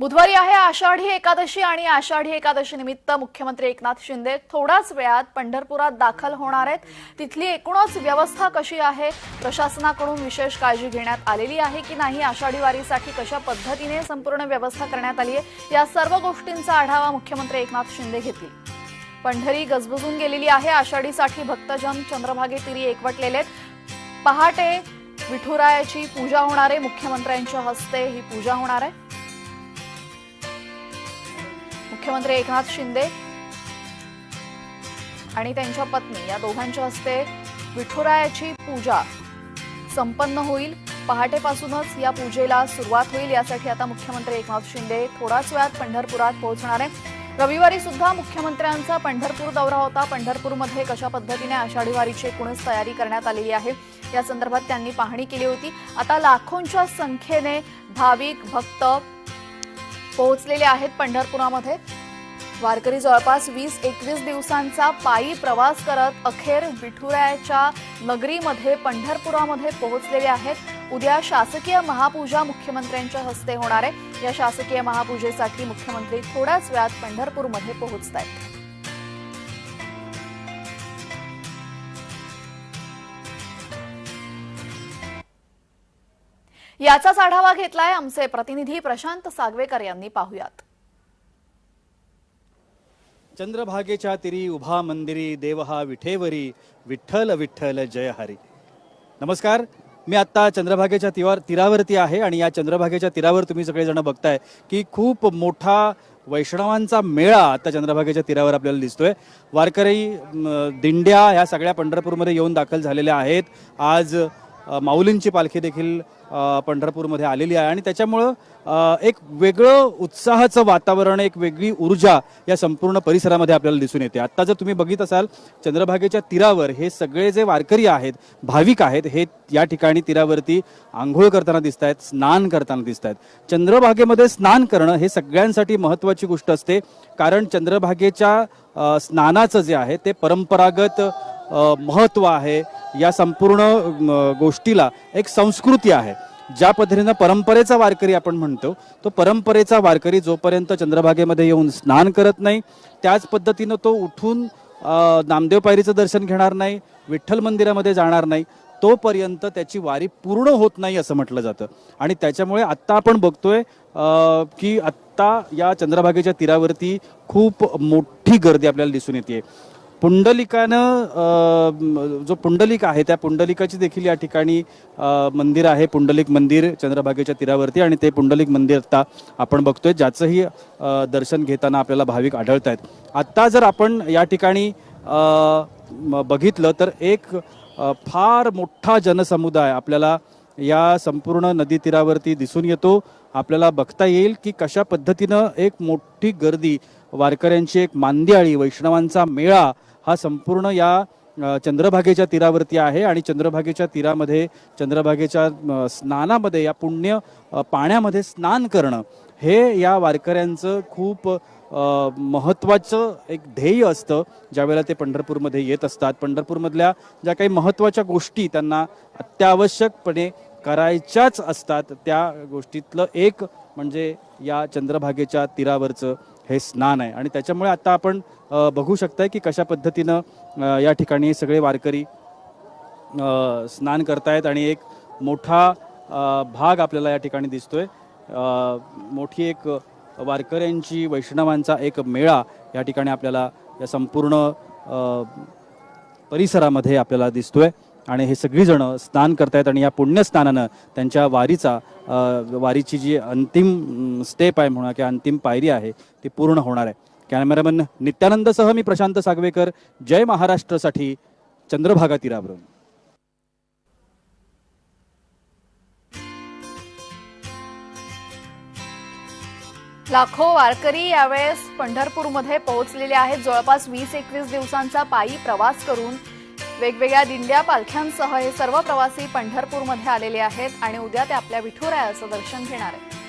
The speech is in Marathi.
बुधवारी आहे आषाढी एकादशी आणि आषाढी एकादशी निमित्त मुख्यमंत्री एकनाथ शिंदे थोड्याच वेळात पंढरपुरात दाखल होणार आहेत. तिथली एकूणच व्यवस्था कशी आहे? प्रशासनाकडून विशेष काळजी घेण्यात आलेली आहे की नाही? आषाढी वारीसाठी कशा पद्धतीने संपूर्ण व्यवस्था करण्यात आली आहे? या सर्व गोष्टींचा आढावा मुख्यमंत्री एकनाथ शिंदे घेतील. पंढरी गजबजून गेलेली आहे. आषाढीसाठी भक्तजन चंद्रभागेतीरी एकवटलेले आहेत. पहाटे विठुरायाची पूजा होणार आहे. मुख्यमंत्र्यांच्या हस्ते ही पूजा होणार आहे. मुख्यमंत्री एकनाथ शिंदे आणि त्यांच्या पत्नी या दोघांच्या हस्ते विठुरायाची पूजा संपन्न होईल. पहाटेपासूनच या पूजेला सुरुवात होईल. यासाठी आता मुख्यमंत्री एकनाथ शिंदे थोड्याच वेळात पंढरपुरात पोहोचणार आहे रविवारी सुद्धा मुख्यमंत्र्यांचा पंढरपूर दौरा होता. पंढरपूरमध्ये कशा पद्धतीने आषाढी वारीची एकूणच तयारी करण्यात आलेली आहे या संदर्भात त्यांनी पाहणी केली होती. आता लाखोंच्या संख्येने भाविक भक्त पोहोचलेले आहेत पंढरपुरामध्ये. वारकरी जवळपास वीस एकवीस दिवसांचा पायी प्रवास करत अखेर विठुरायाच्या नगरीमध्ये पंढरपुरामध्ये पोहोचलेले आहेत. उद्या शासकीय महापूजा मुख्यमंत्र्यांच्या हस्ते होणार आहे. या शासकीय महापूजेसाठी मुख्यमंत्री थोड्याच वेळात पंढरपूरमध्ये पोहोचत आहेत. याचाच आढावा घेतलाय आमचे प्रतिनिधी प्रशांत सागवेकर यांनी. पाहुयात. चंद्रभागेच्या तिरी उभा मंदिरी देव हा विठेवरी विठ्ठल विठ्ठल जय हरी. नमस्कार. मी आत्ता चंद्रभागेच्या तिवार तीरावरती आहे आणि या चंद्रभागेच्या तीरावर तुम्ही सगळेजण बघताय की खूप मोठा वैष्णवांचा मेळा आता चंद्रभागेच्या तीरावर आपल्याला दिसतोय. वारकरी दिंड्या ह्या सगळ्या पंढरपूरमध्ये येऊन दाखल झालेल्या आहेत. आज माऊलींची पालखी देखील पंढरपूरमध्ये आलेली आहे. आणि त्याच्यामुळं एक वेगळं उत्साहाचं वातावरण एक वेगळी ऊर्जा या संपूर्ण परिसरामध्ये आपल्याला दिसून येते. आत्ता जर तुम्ही बघित असाल चंद्रभागेच्या तीरावर हे सगळे जे वारकरी आहेत भाविक आहेत हे या ठिकाणी तीरावरती आंघोळ करताना दिसत आहेत स्नान करताना दिसत आहेत चंद्रभागेमध्ये स्नान करणं हे सगळ्यांसाठी महत्त्वाची गोष्ट असते. कारण चंद्रभागेच्या स्नानाचं जे आहे ते परंपरागत महत्त्व आहे. या संपूर्ण गोष्टीला एक संस्कृती आहे. ज्या पद्धतीनं परंपरेचा वारकरी आपण म्हणतो तो परंपरेचा वारकरी जोपर्यंत चंद्रभागेमध्ये येऊन स्नान करत नाही त्याच पद्धतीनं तो उठून नामदेव पायरीचं दर्शन घेणार नाही विठ्ठल मंदिरामध्ये जाणार नाही तोपर्यंत त्याची वारी पूर्ण होत नाही असं म्हटलं जातं. आणि त्याच्यामुळे आत्ता आपण बघतोय की आत्ता या चंद्रभागेच्या तीरावरती खूप मोठी गर्दी आपल्याला दिसून येते पुंडलिकानं जो पुंडलिक आहे त्या पुंडलिकाची देखील या ठिकाणी मंदिर आहे. पुंडलिक मंदिर चंद्रभागेच्या तीरावरती आणि ते पुंडलिक मंदिर आता आपण बघतोय ज्याचंही दर्शन घेताना आपल्याला भाविक आढळत आहेत आत्ता जर आपण या ठिकाणी बघितलं तर एक फार मोठा जनसमुदाय आपल्याला या संपूर्ण नदी तीरावरती दिसून येतो. आपल्याला बघता येईल की कशा पद्धतीनं एक मोठी गर्दी वारकऱ्यांची एक मांदियाळी वैष्णवांचा मेळा हा संपूर्ण या चंद्रभागेच्या तीरावरती आहे आणि चंद्रभागेच्या तीरामध्ये चंद्रभागेच्या स्नानामध्ये या पुण्य पाण्यामध्ये स्नान करणं हे या वारकऱ्यांचं खूप महत्त्वाचं एक ध्येय असतं. ज्यावेळेला ते पंढरपूरमध्ये येत असतात. पंढरपूरमधल्या ज्या काही महत्त्वाच्या गोष्टी त्यांना अत्यावश्यकपणे करायच्याच असतात त्या गोष्टीतलं एक म्हणजे या चंद्रभागेच्या तीरावरचं हे स्नान आहे. आणि त्याच्यामुळे आता आपण बघू शकताय की कशा पद्धतीनं या ठिकाणी सगळे वारकरी स्नान करतायत आणि एक मोठा भाग आपल्याला या ठिकाणी दिसतोय. मोठी एक वारकऱ्यांची वैष्णवांचा एक मेळा या ठिकाणी आपल्याला या संपूर्ण परिसरामध्ये आपल्याला दिसतोय. आणि हे सगळीजण स्नान करतायत आणि या पुण्यस्नानानं त्यांच्या वारीचा वारीची जी अंतिम स्टेप आहे म्हणा किंवा अंतिम पायरी आहे ती पूर्ण होणार आहे. कॅमेरामन नित्यानंदसह मी प्रशांत सागवेकर जय महाराष्ट्रसाठी चंद्रभागा तीरावरून. लाखो वारकरी यावेळेस पंढरपूरमध्ये पोहोचलेले आहेत. जवळपास वीस एकवीस दिवसांचा पायी प्रवास करून वेगवेगळ्या दिंड्या पालख्यांसह हे सर्व प्रवासी पंढरपूरमध्ये आलेले आहेत आणि उद्या ते आपल्या विठुरायाचं दर्शन घेणार आहेत.